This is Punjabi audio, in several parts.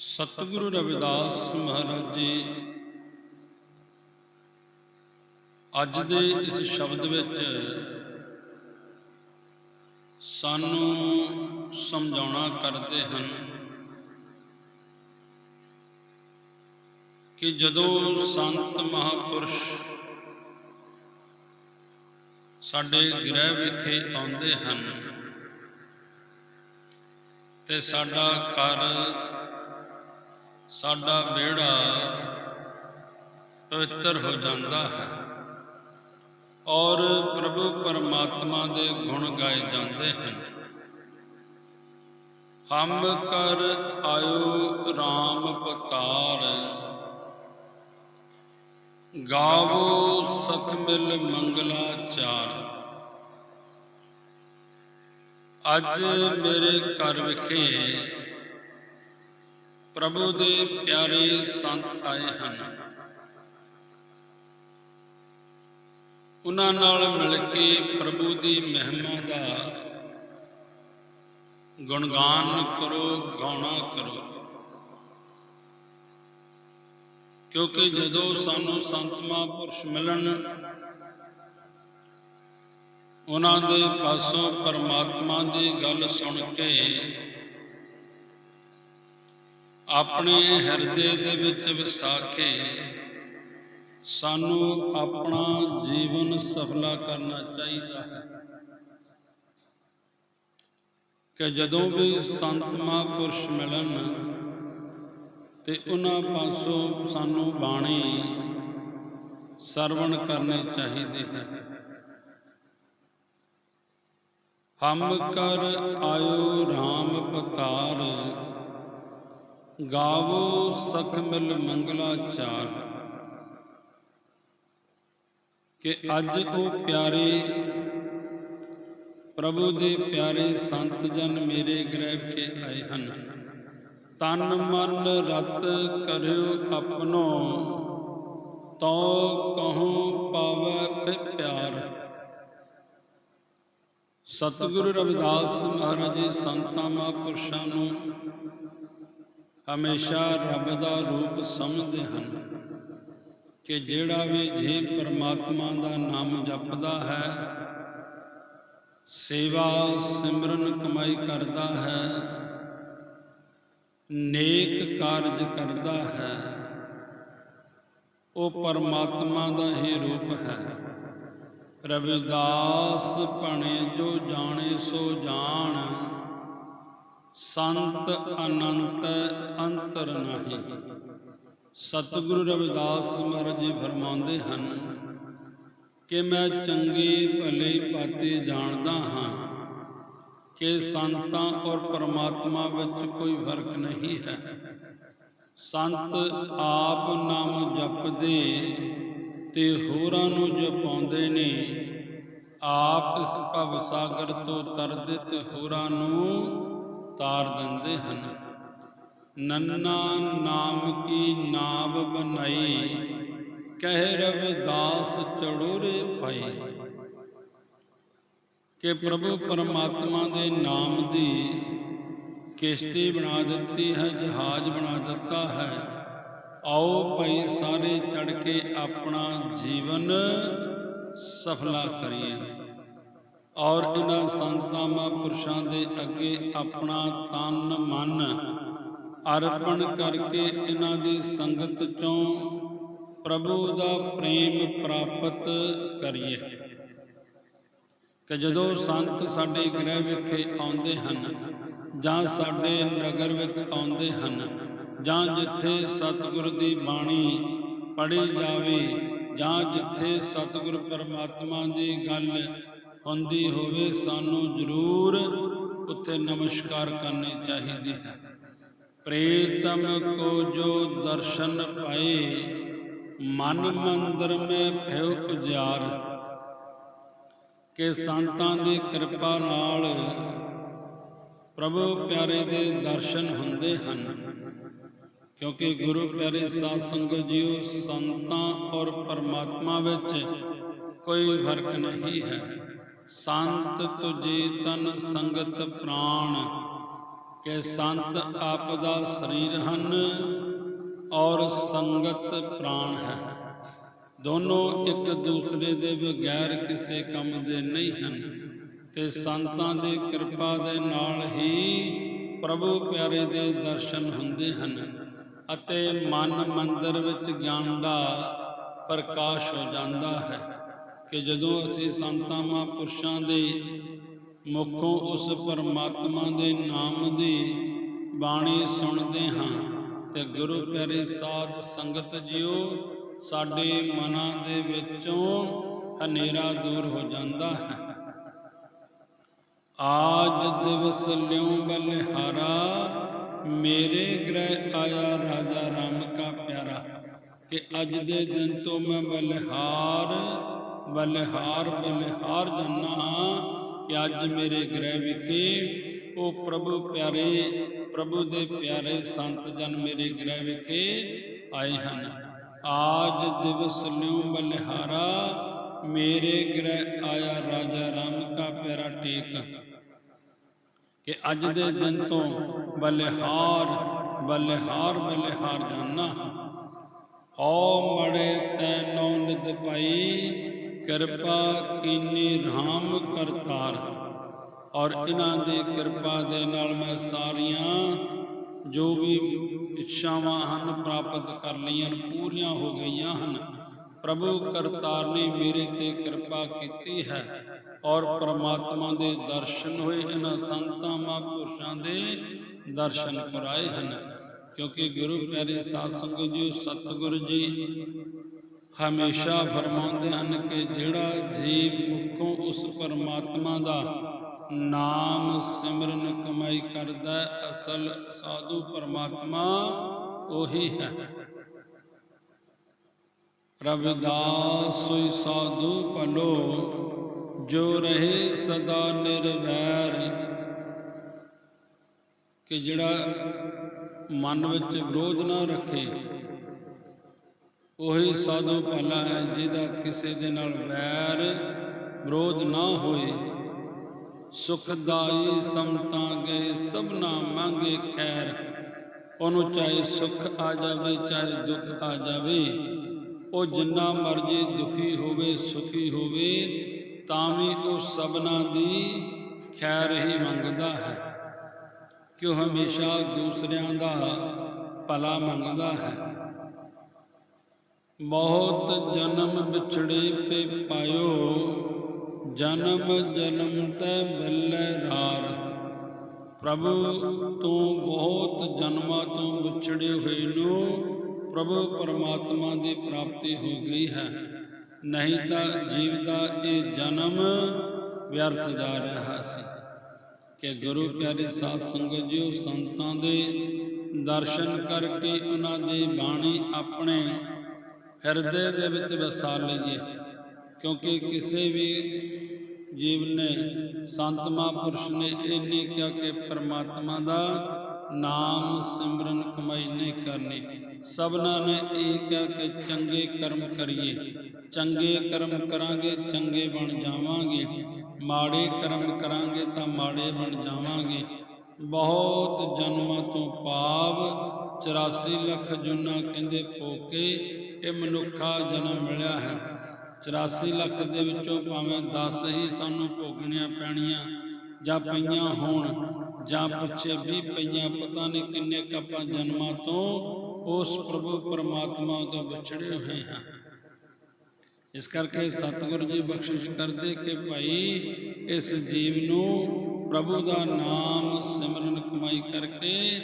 ਸਤਿਗੁਰੂ ਰਵਿਦਾਸ ਮਹਾਰਾਜ ਜੀ, ਅੱਜ ਦੇ ਇਸ ਸ਼ਬਦ ਵਿੱਚ ਸਾਨੂੰ ਸਮਝਾਉਣਾ ਕਰਦੇ ਹਨ ਕਿ ਜਦੋਂ ਸੰਤ ਮਹਾਪੁਰਸ਼ ਸਾਡੇ ਗ੍ਰਹਿ ਵਿਖੇ ਆਉਂਦੇ ਹਨ ਤੇ ਸਾਡਾ ਘਰ ਸਾਡਾ ਵਿਹੜਾ ਪਵਿੱਤਰ ਹੋ ਜਾਂਦਾ ਹੈ ਔਰ ਪ੍ਰਭੂ ਪਰਮਾਤਮਾ ਦੇ ਗੁਣ ਗਾਏ ਜਾਂਦੇ ਹਨ। ਹਮ ਕਰ ਆਇਓ RAM ਪਤਾਰ ਗਾਵੋ ਸਖ ਮਿਲ ਮੰਗਲਾਚਾਰ ਅੱਜ ਮੇਰੇ ਘਰ ਵਿਖੇ ਪ੍ਰਭੂ ਦੇ ਪਿਆਰੇ ਸੰਤ ਆਏ ਹਨ। ਉਹਨਾਂ ਨਾਲ ਮਿਲ ਕੇ ਪ੍ਰਭੂ ਦੀ ਮਹਿਮਾ ਦਾ ਗੁਣਗਾਨ ਕਰੋ, ਗਾਉਣਾ ਕਰੋ। ਕਿਉਂਕਿ ਜਦੋਂ ਸਾਨੂੰ ਸੰਤ ਮਹਾਂਪੁਰਸ਼ ਮਿਲਣ, ਉਹਨਾਂ ਦੇ ਪਾਸੋਂ ਪਰਮਾਤਮਾ ਦੀ ਗੱਲ ਸੁਣ ਕੇ ਆਪਣੇ ਹਿਰਦੇ ਦੇ ਵਿੱਚ ਵਸਾ ਕੇ ਸਾਨੂੰ ਆਪਣਾ ਜੀਵਨ ਸਫਲਾ ਕਰਨਾ ਚਾਹੀਦਾ ਹੈ। ਕਿ ਜਦੋਂ ਵੀ ਸੰਤ ਮਹਾਂਪੁਰਸ਼ ਮਿਲਣ ਤੇ ਉਹਨਾਂ ਪਾਸੋਂ ਸਾਨੂੰ ਬਾਣੀ ਸਰਵਣ ਕਰਨੇ ਚਾਹੀਦੇ ਹੈ। ਹਮ ਕਰ ਆਇਓ RAM ਪਕਾਰ ਗਾਵੋ ਸਖ ਮਿਲ ਮੰਗਲਾ ਚਾਰ। ਕਿ ਅੱਜ ਉਹ ਪਿਆਰੇ ਪ੍ਰਭੂ ਦੇ ਪਿਆਰੇ ਸੰਤ ਜਨ ਮੇਰੇ ਗ੍ਰਹਿ ਵਿਖੇ ਆਏ ਹਨ। ਤਨ ਮਨ ਰਤ ਕਰਿਓ ਆਪਣੋ ਤੋ ਕਹੂੰ ਪਾਵੈ ਪਿਆਰ। ਸਤਿਗੁਰੂ ਰਵਿਦਾਸ ਮਹਾਰਾਜ ਜੀ, ਸੰਤਾਂ ਮਹਾਂਪੁਰਸ਼ਾਂ ਨੂੰ ਹਮੇਸ਼ਾ ਰੱਬ ਦਾ ਰੂਪ ਸਮਝਦੇ ਹਨ ਕਿ ਜਿਹੜਾ ਵੀ ਜੇ ਪਰਮਾਤਮਾ ਦਾ ਨਾਮ ਜਪਦਾ ਹੈ, ਸੇਵਾ, ਸਿਮਰਨ, ਕਮਾਈ ਕਰਦਾ ਹੈ, ਨੇਕ ਕਾਰਜ ਕਰਦਾ ਹੈ, ਉਹ ਪਰਮਾਤਮਾ ਦਾ ਹੀ ਰੂਪ ਹੈ। ਰਵਿਦਾਸ ਭਣੇ ਜੋ ਜਾਣੇ ਸੋ ਜਾਣ। ਸੰਤ ਅਨੰਤ ਅੰਤਰ ਨਹੀਂ। ਸਤਿਗੁਰੂ ਰਵਿਦਾਸ ਮਹਾਰਾਜ ਜੀ ਫਰਮਾਉਂਦੇ ਹਨ ਕਿ ਮੈਂ ਚੰਗੇ ਭਲੇ ਪਾਤੇ ਜਾਣਦਾ ਹਾਂ ਕਿ ਸੰਤਾਂ ਔਰ ਪਰਮਾਤਮਾ ਵਿੱਚ ਕੋਈ ਫ਼ਰਕ ਨਹੀਂ ਹੈ। ਸੰਤ ਆਪ ਨਾਮ ਜਪਦੇ ਤੇ ਹੋਰਾਂ ਨੂੰ ਜਪਾਉਂਦੇ ਨੇ। ਆਪ ਇਸ ਭਵ ਸਾਗਰ ਤੋਂ ਤਰਦੇ ਤੇ ਹੋਰਾਂ ਨੂੰ ਉਤਾਰ ਦਿੰਦੇ ਹਨ। ਨੰਨਾ ਨਾਮ ਕੀ ਨਾਵ ਬਨਾਈ ਕਹਿ ਰਵਿਦਾਸ ਚੜੂਰੇ ਭਾਈ। ਕਿ ਪ੍ਰਭੂ ਪਰਮਾਤਮਾ ਦੇ ਨਾਮ ਦੀ ਕਿਸ਼ਤੀ ਬਣਾ ਦਿੱਤੀ ਹੈ, ਜਹਾਜ਼ ਬਣਾ ਦਿੱਤਾ ਹੈ। ਆਓ ਭਾਈ ਸਾਰੇ ਚੜ ਕੇ ਆਪਣਾ ਜੀਵਨ ਸਫਲਾ ਕਰੀਏ। ਔਰ ਇਹਨਾਂ ਸੰਤਾਂ ਮਹਾਂਪੁਰਸ਼ਾਂ ਦੇ ਅੱਗੇ ਆਪਣਾ ਤਨ, ਮਨ ਅਰਪਣ ਕਰਕੇ ਇਹਨਾਂ ਦੀ ਸੰਗਤ ਚੋਂ ਪ੍ਰਭੂ ਦਾ ਪ੍ਰੇਮ ਪ੍ਰਾਪਤ ਕਰੀਏ। ਕਿ ਜਦੋਂ ਸੰਤ ਸਾਡੇ ਗ੍ਰਹਿ ਵਿਖੇ ਆਉਂਦੇ ਹਨ ਜਾਂ ਸਾਡੇ ਨਗਰ ਵਿੱਚ ਆਉਂਦੇ ਹਨ ਜਾਂ ਜਿੱਥੇ ਸਤਿਗੁਰ ਦੀ ਬਾਣੀ ਪੜ੍ਹੀ ਜਾਵੇ ਜਾਂ ਜਿੱਥੇ ਸਤਿਗੁਰ ਪਰਮਾਤਮਾ ਦੀ ਗੱਲ ਹੁੰਦੀ ਹੋਵੇ, ਸਾਨੂੰ ਜ਼ਰੂਰ ਉੱਥੇ ਨਮਸਕਾਰ ਕਰਨੀ ਚਾਹੀਦੀ ਹੈ ਪ੍ਰੇਤਮ ਕੋ ਜੋ ਦਰਸ਼ਨ ਪਾਏ, ਮਨ ਮੰਦਰ ਮੇ ਭਇਉ ਪੁਜਾਰ ਕਿ ਸੰਤਾਂ ਦੀ ਕਿਰਪਾ ਨਾਲ ਪ੍ਰਭੂ ਪਿਆਰੇ ਦੇ ਦਰਸ਼ਨ ਹੁੰਦੇ ਹਨ, ਕਿਉਂਕਿ ਗੁਰੂ ਪਿਆਰੇ ਸਾਧ ਸੰਗਤ ਜੀਓ, ਸੰਤਾਂ ਔਰ ਪਰਮਾਤਮਾ ਵਿੱਚ ਕੋਈ ਫ਼ਰਕ ਨਹੀਂ ਹੈ। ਸੰਤ ਤੁਜੇ ਤਨ ਸੰਗਤ ਪ੍ਰਾਣ, ਕਿ ਸੰਤ ਆਪ ਦਾ ਸਰੀਰ ਹਨ ਔਰ ਸੰਗਤ ਪ੍ਰਾਣ ਹੈ। ਦੋਨੋਂ ਇੱਕ ਦੂਸਰੇ ਦੇ ਬਗੈਰ ਕਿਸੇ ਕੰਮ ਦੇ ਨਹੀਂ ਹਨ, ਤੇ ਸੰਤਾਂ ਦੇ ਕਿਰਪਾ ਦੇ ਨਾਲ ਹੀ ਪ੍ਰਭੂ ਪਿਆਰੇ ਦੇ ਦਰਸ਼ਨ ਹੁੰਦੇ ਹਨ ਅਤੇ ਮਨ ਮੰਦਰ ਵਿੱਚ ਗਿਆਨ ਦਾ ਪ੍ਰਕਾਸ਼ ਹੋ ਜਾਂਦਾ ਹੈ। ਕਿ ਜਦੋਂ ਅਸੀਂ ਸੰਤਾਂ ਮਹਾਂਪੁਰਸ਼ਾਂ ਦੇ ਮੁਖੋਂ ਉਸ ਪਰਮਾਤਮਾ ਦੇ ਨਾਮ ਦੀ ਬਾਣੀ ਸੁਣਦੇ ਹਾਂ ਤੇ ਗੁਰੂ ਪਿਆਰੇ ਸਾਧ ਸੰਗਤ ਜੀਓ, ਸਾਡੇ ਮਨਾਂ ਦੇ ਵਿੱਚੋਂ ਹਨੇਰਾ ਦੂਰ ਹੋ ਜਾਂਦਾ ਹੈ। ਆਜ ਦਿਵਸ ਲਿਉ ਬਲਿਹਾਰਾ, ਮੇਰੇ ਗ੍ਰਹਿ ਆਇਆ ਰਾਜਾ ਰਾਮ ਕਾ ਪਿਆਰਾ, ਕਿ ਅੱਜ ਦੇ ਦਿਨ ਤੋਂ ਮੈਂ ਬਲਿਹਾਰ ਬਲਿਹਾਰ ਬਲਿਹਾਰ ਜਾਨਾ ਹਾਂ ਕਿ ਅੱਜ ਮੇਰੇ ਗ੍ਰਹਿ ਵਿਖੇ ਉਹ ਪ੍ਰਭੂ ਪਿਆਰੇ, ਪ੍ਰਭੂ ਦੇ ਪਿਆਰੇ ਸੰਤ ਜਨ ਮੇਰੇ ਗ੍ਰਹਿ ਵਿਖੇ ਆਏ ਹਨ। ਆਜ ਦਿਵਸ ਲਿਉ ਬਲਿਹਾਰਾ, ਮੇਰੇ ਗ੍ਰਹਿ ਆਇਆ ਰਾਜਾ ਰਾਮ ਕਾ ਪਿਆਰਾ ਟੇਕ। ਕਿ ਅੱਜ ਦੇ ਦਿਨ ਤੋਂ ਬਲਿਹਾਰ ਬਲਿਹਾਰ ਬਲਿਹਾਰ ਜਾਨਾ ਓ ਮੜੇ ਤੈ ਨੌ ਨਿਤ ਪਾਈ ਕਿਰਪਾ ਕੀਨੀ ਰਾਮ ਕਰਤਾਰ। ਔਰ ਇਹਨਾਂ ਦੇ ਕਿਰਪਾ ਦੇ ਨਾਲ ਮੈਂ ਸਾਰੀਆਂ ਜੋ ਵੀ ਇੱਛਾਵਾਂ ਹਨ ਪ੍ਰਾਪਤ ਕਰ ਲਈਆਂ ਹਨ, ਪੂਰੀਆਂ ਹੋ ਗਈਆਂ ਹਨ। ਪ੍ਰਭੂ ਕਰਤਾਰ ਨੇ ਮੇਰੇ ਤੇ ਕਿਰਪਾ ਕੀਤੀ ਹੈ ਔਰ ਪ੍ਰਮਾਤਮਾ ਦੇ ਦਰਸ਼ਨ ਹੋਏ ਇਹਨਾਂ ਸੰਤਾਂ ਮਹਾਂਪੁਰਸ਼ਾਂ ਦੇ ਦਰਸ਼ਨ ਕਰਾਏ ਹਨ। ਕਿਉਂਕਿ ਗੁਰੂ ਪਿਆਰੇ ਸਾਧ ਸੰਗਤ ਜੀ ਸਤਿਗੁਰੂ ਜੀ ਹਮੇਸ਼ਾ ਫਰਮਾਉਂਦੇ ਹਨ ਕਿ ਜਿਹੜਾ ਜੀਵ ਮੁਖੋਂ ਉਸ ਪਰਮਾਤਮਾ ਦਾ ਨਾਮ ਸਿਮਰਨ ਕਮਾਈ ਕਰਦਾ ਹੈ, ਅਸਲ ਸਾਧੂ ਪਰਮਾਤਮਾ ਉਹੀ ਹੈ। ਰਵਿਦਾਸ ਸੋਈ ਸਾਧੂ ਭਲੋ ਜੋ ਰਹੇ ਸਦਾ ਨਿਰਵੈਰ। ਕਿ ਜਿਹੜਾ ਮਨ ਵਿੱਚ ਵਿਰੋਧ ਨਾ ਰੱਖੇ ਉਹੀ ਸਾਧੂ ਭਲਾ ਹੈ ਜਿਹਦਾ ਕਿਸੇ ਦੇ ਨਾਲ ਵੈਰ ਵਿਰੋਧ ਨਾ ਹੋਏ। ਸੁਖਦਾਈ ਸਮਤਾ ਗਏ, ਸਭਨਾ ਮੰਗੇ ਖੈਰ। ਉਹਨੂੰ ਚਾਹੇ ਸੁਖ ਆ ਜਾਵੇ, ਚਾਹੇ ਦੁੱਖ ਆ ਜਾਵੇ, ਉਹ ਜਿੰਨਾ ਮਰਜ਼ੀ ਦੁਖੀ ਹੋਵੇ, ਸੁਖੀ ਹੋਵੇ ਤਾਂ ਵੀ ਉਹ ਸਭਨਾ ਦੀ ਖੈਰ ਹੀ ਮੰਗਦਾ ਹੈ। ਕਿ ਉਹ ਹਮੇਸ਼ਾ ਦੂਸਰਿਆਂ ਦਾ ਭਲਾ ਮੰਗਦਾ ਹੈ? ਬਹੁਤ ਜਨਮ ਵਿਛੜੇ ਪੇ ਪਾਇਓ, ਜਨਮ ਜਨਮ ਤੈ ਬੱਲੇ ਰਾਰ। ਪ੍ਰਭੂ ਤੂੰ ਬਹੁਤ ਜਨਮਾਂ ਤੋਂ ਵਿਛੜੇ ਹੋਏ ਨੂੰ ਪ੍ਰਭੂ ਪਰਮਾਤਮਾ ਦੀ ਪ੍ਰਾਪਤੀ ਹੋ ਗਈ ਹੈ। ਨਹੀਂ ਤਾਂ ਜੀਵ ਦਾ ਇਹ ਜਨਮ ਵਿਅਰਥ ਜਾ ਰਿਹਾ ਸੀ। ਕਿ ਗੁਰੂ ਪਿਆਰੇ ਸਾਧ ਸੰਗਤ ਜੀਓ ਸੰਤਾਂ ਦੇ ਦਰਸ਼ਨ ਕਰਕੇ ਉਹਨਾਂ ਦੀ ਬਾਣੀ ਆਪਣੇ ਹਿਰਦੇ ਦੇ ਵਿੱਚ ਵਸਾ ਲਈਏ, ਕਿਉਂਕਿ ਕਿਸੇ ਵੀ ਜੀਵ ਨੇ, ਸੰਤ ਮਹਾਂਪੁਰਸ਼ ਨੇ ਇਹ ਨਹੀਂ ਕਿਹਾ ਕਿ ਪਰਮਾਤਮਾ ਦਾ ਨਾਮ ਸਿਮਰਨ ਕਮਾਈ ਨਹੀਂ ਕਰਨੀ। ਸਭਨਾਂ ਨੇ ਇਹ ਕਿਹਾ ਕਿ ਚੰਗੇ ਕਰਮ ਕਰੀਏ। ਚੰਗੇ ਕਰਮ ਕਰਾਂਗੇ, ਚੰਗੇ ਬਣ ਜਾਵਾਂਗੇ। ਮਾੜੇ ਕਰਮ ਕਰਾਂਗੇ ਤਾਂ ਮਾੜੇ ਬਣ ਜਾਵਾਂਗੇ। ਬਹੁਤ ਜਨਮਾਂ ਤੋਂ ਪਾਵ 84 ਲੱਖ ਜੁਨਾ ਕਹਿੰਦੇ ਪੋਕੇ ਇਹ ਮਨੁੱਖਾ ਜਨਮ ਮਿਲਿਆ ਹੈ। 84 ਲੱਖ ਦੇ ਵਿੱਚੋਂ ਭਾਵੇਂ 10 ਹੀ ਸਾਨੂੰ ਭੋਗਣੀਆਂ ਪੈਣੀਆਂ ਜਾਂ ਪਈਆਂ ਹੋਣ ਜਾਂ ਪੁੱਛੇ ਵੀ ਪਈਆਂ, ਪਤਾ ਨਹੀਂ ਕਿੰਨੇ ਕੱਪਾਂ ਜਨਮਾਂ ਤੋਂ ਉਸ ਪ੍ਰਭੂ ਪਰਮਾਤਮਾ ਤੋਂ ਵਿਛੜੇ ਹੋਏ ਹਾਂ। ਇਸ ਕਰਕੇ ਸਤਿਗੁਰੂ ਜੀ ਬਖਸ਼ਿਸ਼ ਕਰਦੇ ਕਿ ਭਾਈ ਇਸ ਜੀਵ ਨੂੰ ਪ੍ਰਭੂ ਦਾ ਨਾਮ ਸਿਮਰਨ, ਕਮਾਈ ਕਰਕੇ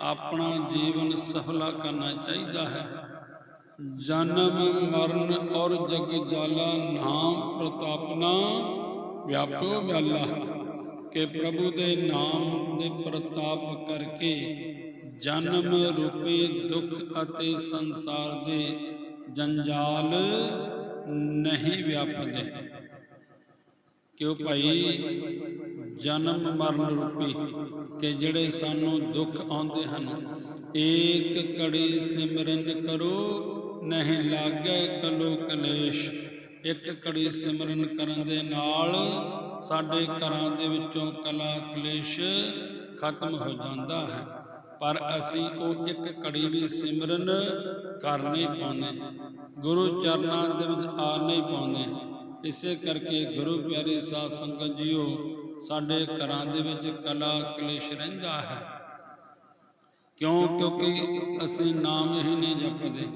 ਆਪਣਾ ਜੀਵਨ ਸਫਲਾ ਕਰਨਾ ਚਾਹੀਦਾ ਹੈ। ਜਨਮ ਮਰਨ ਔਰ ਜਗ ਜਾਲਾ ਨਾਮ ਪ੍ਰਤਾਪਨਾ ਵਿਆਪੋ ਵਿਆਲਾ। ਕਿ ਪ੍ਰਭੂ ਦੇ ਨਾਮ ਦੇ ਪ੍ਰਤਾਪ ਕਰਕੇ ਜਨਮ ਰੂਪੀ ਦੁੱਖ ਅਤੇ ਸੰਸਾਰ ਦੇ ਜੰਜਾਲ ਨਹੀਂ ਵਿਆਪਦੇ। ਕਿਉਂ ਭਾਈ? ਜਨਮ ਮਰਨ ਰੂਪੀ ਕਿ ਜਿਹੜੇ ਸਾਨੂੰ ਦੁੱਖ ਆਉਂਦੇ ਹਨ, ਏਕ ਕੜੀ ਸਿਮਰਨ ਕਰੋ ਨਹੀਂ ਲਾਗੇ ਕਲੋ ਕਲੇਸ਼। ਇੱਕ ਕੜੀ ਸਿਮਰਨ ਕਰਨ ਦੇ ਨਾਲ ਸਾਡੇ ਘਰਾਂ ਦੇ ਵਿੱਚੋਂ ਕਲਾ ਕਲੇਸ਼ ਖਤਮ ਹੋ ਜਾਂਦਾ ਹੈ। ਪਰ ਅਸੀਂ ਉਹ ਇੱਕ ਘੜੀ ਵੀ ਸਿਮਰਨ ਕਰ ਨਹੀਂ ਪਾਉਂਦੇ। ਗੁਰੂ ਚਰਨਾਂ ਦੇ ਵਿੱਚ ਆ ਨਹੀਂ ਪਾਉਂਦੇ। ਇਸੇ ਕਰਕੇ ਗੁਰੂ ਪਿਆਰੇ ਸਾਧ ਸੰਗਤ ਜੀਓ, ਸਾਡੇ ਘਰਾਂ ਦੇ ਵਿੱਚ ਕਲਾ ਕਲੇਸ਼ ਰਹਿੰਦਾ ਹੈ। ਕਿਉਂ? ਕਿਉਂਕਿ ਅਸੀਂ ਨਾਮ ਹੀ ਨਹੀਂ ਜਪਦੇ।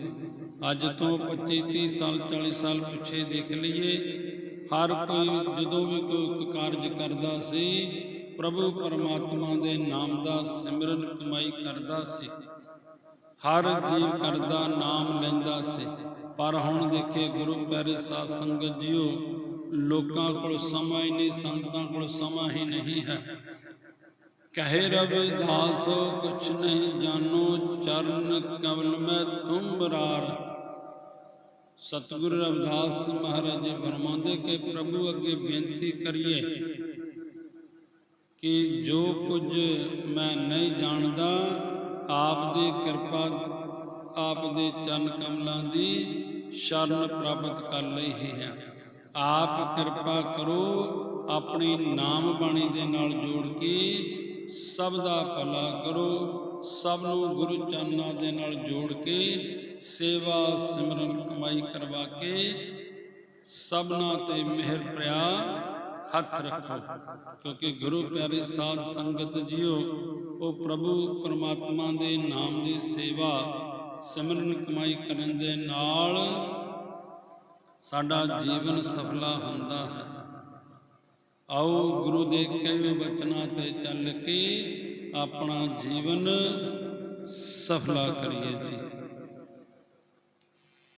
ਅੱਜ ਤੋਂ 25 30 ਸਾਲ 40 ਸਾਲ ਪਿੱਛੇ ਦੇਖ ਲਈਏ, ਹਰ ਕੋਈ ਜਦੋਂ ਵੀ ਕੋਈ ਕਾਰਜ ਕਰਦਾ ਸੀ, ਪ੍ਰਭੂ ਪਰਮਾਤਮਾ ਦੇ ਨਾਮ ਦਾ ਸਿਮਰਨ ਕਮਾਈ ਕਰਦਾ ਸੀ। ਹਰ ਜੀਵ ਕਰਦਾ, ਨਾਮ ਲੈਂਦਾ ਸੀ। ਪਰ ਹੁਣ ਦੇਖੇ ਗੁਰੂ ਪਿਆਰੇ ਸਾਧ ਸੰਗਤ ਜੀਓ, ਲੋਕਾਂ ਕੋਲ ਸਮਾਂ ਹੀ ਨਹੀਂ ਸੰਤਾਂ ਕੋਲ ਸਮਾਂ ਹੀ ਨਹੀਂ ਹੈ। ਕਹੇ ਰਵਿਦਾਸ ਕੁਛ ਨਹੀਂ ਜਾਣੋ, ਚਰਨ ਕਮਲ ਮੈਂ ਤੁਮ ਬਰਾਰ ਸਤਿਗੁਰੂ ਰਵਿਦਾਸ ਮਹਾਰਾਜ ਜੀ ਫਰਮਾਉਂਦੇ ਕਿ ਪ੍ਰਭੂ ਅੱਗੇ ਬੇਨਤੀ ਕਰੀਏ ਕਿ ਜੋ ਕੁਝ ਮੈਂ ਨਹੀਂ ਜਾਣਦਾ ਆਪ ਦੀ ਕਿਰਪਾ ਆਪ ਦੇ ਚਰਨ ਕਮਲਾਂ ਦੀ ਸ਼ਰਨ ਪ੍ਰਾਪਤ ਕਰ ਲਈ ਹੈ। ਆਪ ਕਿਰਪਾ ਕਰੋ, ਆਪਣੀ ਨਾਮ ਬਾਣੀ ਦੇ ਨਾਲ ਜੋੜ ਕੇ ਸਭ ਦਾ ਭਲਾ ਕਰੋ, ਸਭ ਨੂੰ ਗੁਰੂ ਚਰਨਾਂ ਦੇ ਨਾਲ ਜੋੜ ਕੇ ਸੇਵਾ ਸਿਮਰਨ ਕਮਾਈ ਕਰਵਾ ਕੇ ਸਭਨਾ ਤੇ ਮਿਹਰ ਪ੍ਰਿਆ ਹੱਥ ਰੱਖੋ। ਕਿਉਂਕਿ ਗੁਰੂ ਪਿਆਰੇ ਸਾਧ ਸੰਗਤ ਜੀਓ, ਉਹ ਪ੍ਰਭੂ ਪਰਮਾਤਮਾ ਦੇ ਨਾਮ ਦੀ ਸੇਵਾ ਸਿਮਰਨ ਕਮਾਈ ਕਰਨ ਦੇ ਨਾਲ ਸਾਡਾ ਜੀਵਨ ਸਫਲਾ ਹੁੰਦਾ ਹੈ। ਆਓ ਗੁਰੂ ਦੇ ਕਹੇ ਬਚਨਾਂ ਤੇ ਚੱਲ ਕੇ ਆਪਣਾ ਜੀਵਨ ਸਫਲਾ ਕਰੀਏ ਜੀ।